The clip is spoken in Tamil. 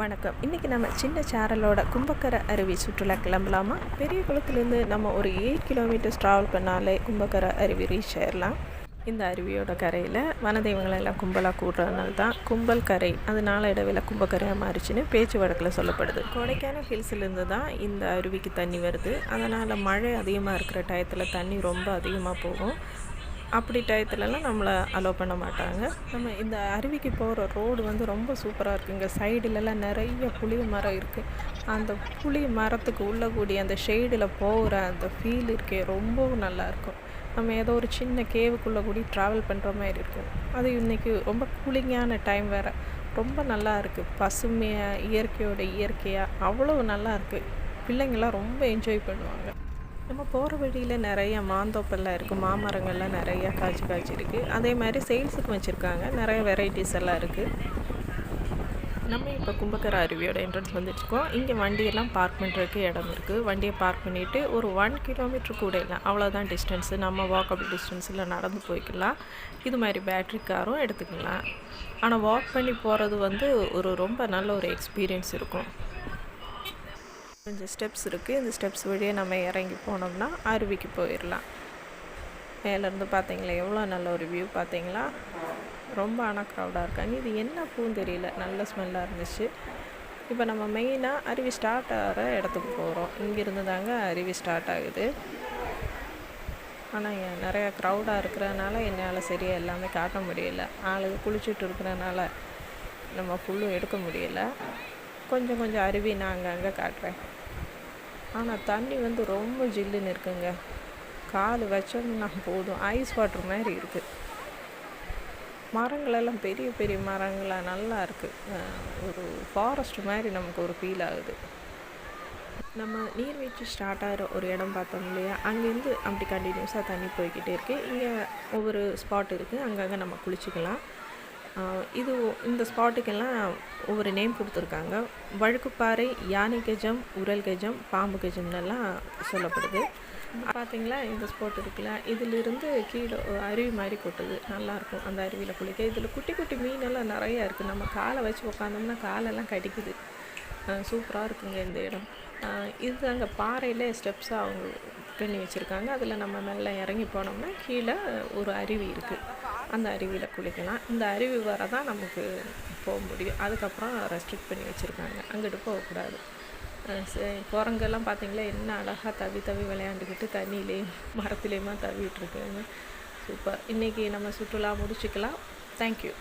வணக்கம். இன்றைக்கி நம்ம சின்ன சேரலோட கும்பக்கரை அருவி சுற்றுலா கிளம்பலாமா? பெரிய குளத்துலேருந்து நம்ம ஒரு எயிட் கிலோமீட்டர்ஸ் ட்ராவல் பண்ணாலே கும்பக்கரை அருவி ரீச் ஆயிடலாம் இந்த அருவியோட கரையில் வனதெய்வங்களை எல்லாம் கும்பலாக கூடுறதுனால தான் கும்பல் கரை அதனால இடவில கும்பக்கரையாக மாறிச்சுன்னு பேச்சு வழக்கில் சொல்லப்படுது. கொடைக்கானல் ஹில்ஸ்லேருந்து தான் இந்த அருவிக்கு தண்ணி வருது. அதனால் மழை அதிகமாக இருக்கிற டயத்தில் தண்ணி ரொம்ப அதிகமாக போகும். அப்படி டயத்துலலாம் நம்மளை அலோவ் பண்ண மாட்டாங்க. நம்ம இந்த அருவிக்கு போகிற ரோடு வந்து ரொம்ப சூப்பராக இருக்குங்க சைடுலலாம் நிறைய புளி மரம் இருக்குது அந்த புளி மரத்துக்கு உள்ள கூடிய அந்த ஷேடில் போகிற அந்த ஃபீல் இருக்கே ரொம்பவும் நல்லாயிருக்கும் நம்ம ஏதோ ஒரு சின்ன கேவுக்குள்ளே கூடி ட்ராவல் பண்ணுற மாதிரி இருக்கும். அது இன்றைக்கி ரொம்ப கூலிங்கான டைம் வேறு. ரொம்ப நல்லா இருக்குது பசுமையாக இயற்கையோட இயற்கையாக அவ்வளோ நல்லா இருக்குது பிள்ளைங்கள்லாம் ரொம்ப என்ஜாய் பண்ணுவாங்க. நம்ம போகிற வழியில் நிறைய மாந்தோப்பெல்லாம் இருக்குது மாமரங்கள்லாம் நிறையா காய்ச்சி காய்ச்சி இருக்குது அதே மாதிரி சேல்ஸுக்கு வச்சுருக்காங்க நிறைய வெரைட்டிஸ் எல்லாம் இருக்குது நம்ம இப்போ கும்பக்கரை அருவியோட என்ட்ரன்ஸ் வந்துட்டுருக்கோம். இங்கே வண்டியெல்லாம் பார்க் பண்ணுறதுக்கு இடம் இருக்குது வண்டியை பார்க் பண்ணிவிட்டு ஒரு ஒன் கிலோமீட்டர் கூட இல்லை அவ்வளோதான் டிஸ்டன்ஸு நம்ம வாக்கபிள் டிஸ்டன்ஸில் நடந்து போய்க்கலாம். இது மாதிரி பேட்ரி காரும் எடுத்துக்கலாம். ஆனால் வாக் பண்ணி போகிறது வந்து ஒரு ரொம்ப நல்ல ஒரு எக்ஸ்பீரியன்ஸ் இருக்கும். கொஞ்சம் ஸ்டெப்ஸ் இருக்குது இந்த ஸ்டெப்ஸ் வழியே நம்ம இறங்கி போனோம்னா அருவிக்கு போயிடலாம் மேலேருந்து பார்த்தீங்களா எவ்வளோ நல்ல ஒரு வியூ பார்த்தீங்களா ரொம்ப ஆனால் க்ரௌடாக இருக்காங்க. இது என்ன பூன்னு தெரியல. நல்ல ஸ்மெல்லாக இருந்துச்சு. இப்போ நம்ம மெயினாக அருவி ஸ்டார்ட் ஆகிற இடத்துக்கு போகிறோம் இங்கேருந்து தாங்க அருவி ஸ்டார்ட் ஆகுது. ஆனால் நிறையா க்ரௌடாக இருக்கிறதுனால என்னால் சரியாக எல்லாமே காட்ட முடியல. ஆளுக்கு குளிச்சுட்டு இருக்கிறனால நம்ம ஃபுல்லும் எடுக்க முடியலை. கொஞ்சம் கொஞ்சம் அருவி நான் அங்கங்கே காட்டுறேன். ஆனால் தண்ணி வந்து ரொம்ப ஜில்லுன்னு இருக்குங்க. கால் வச்சோம்னா போதும். ஐஸ் வாட்டர் மாதிரி இருக்குது மரங்களெல்லாம் பெரிய பெரிய மரங்களாக நல்லா இருக்குது ஒரு ஃபாரஸ்ட் மாதிரி நமக்கு ஒரு ஃபீல் ஆகுது. நம்ம நீர்வீழ்ச்சி ஸ்டார்ட் ஆகிற ஒரு இடம் பார்த்தோம் இல்லையா? அங்கேருந்து அப்படி கண்டினியூஸாக தண்ணி போய்கிட்டே இருக்குது இங்கே ஒவ்வொரு ஸ்பாட் இருக்குது அங்கங்கே நம்ம குளிச்சுக்கலாம். இது இந்த ஸ்பாட்டுக்கெல்லாம் ஒவ்வொரு நேம் கொடுத்துருக்காங்க. வழுக்குப்பாறை யானை கஜம் உரல் கஜம் பாம்பு கஜம்னெல்லாம் சொல்லப்படுது. பார்த்தீங்களா இந்த ஸ்பாட் இருக்குல்ல இதிலிருந்து கீழே அருவி மாதிரி கொட்டுது. நல்லாயிருக்கும் அந்த அருவியில் குளிக்க. இதில் குட்டி குட்டி மீனெல்லாம் நிறையா இருக்குது நம்ம காலை வச்சு உக்காந்தோம்னா காலெல்லாம் கடிக்குது. சூப்பராக இருக்குங்க இந்த இடம். இது அங்கே பாறையில் ஸ்டெப்ஸாக அவங்க பண்ணி வச்சுருக்காங்க. அதில் நம்ம மேலே இறங்கி போனோம்னா கீழே ஒரு அருவி இருக்குது அந்த அருவியில் குளிக்கலாம். இந்த அருவி வர தான் நமக்கு போக முடியும். அதுக்கப்புறம் ரெஸ்ட்ரிக்ட் பண்ணி வச்சுருக்காங்க. அங்கிட்டு போகக்கூடாது குரங்கெல்லாம் பார்த்தீங்களா என்ன அழகாக தவி தவி விளையாண்டுக்கிட்டு தண்ணியிலையும் மரத்துலேயுமா தவிட்டுருக்குங்க சூப்பர் இன்றைக்கி நம்ம சுற்றுலா முடிச்சுக்கலாம். தேங்க்யூ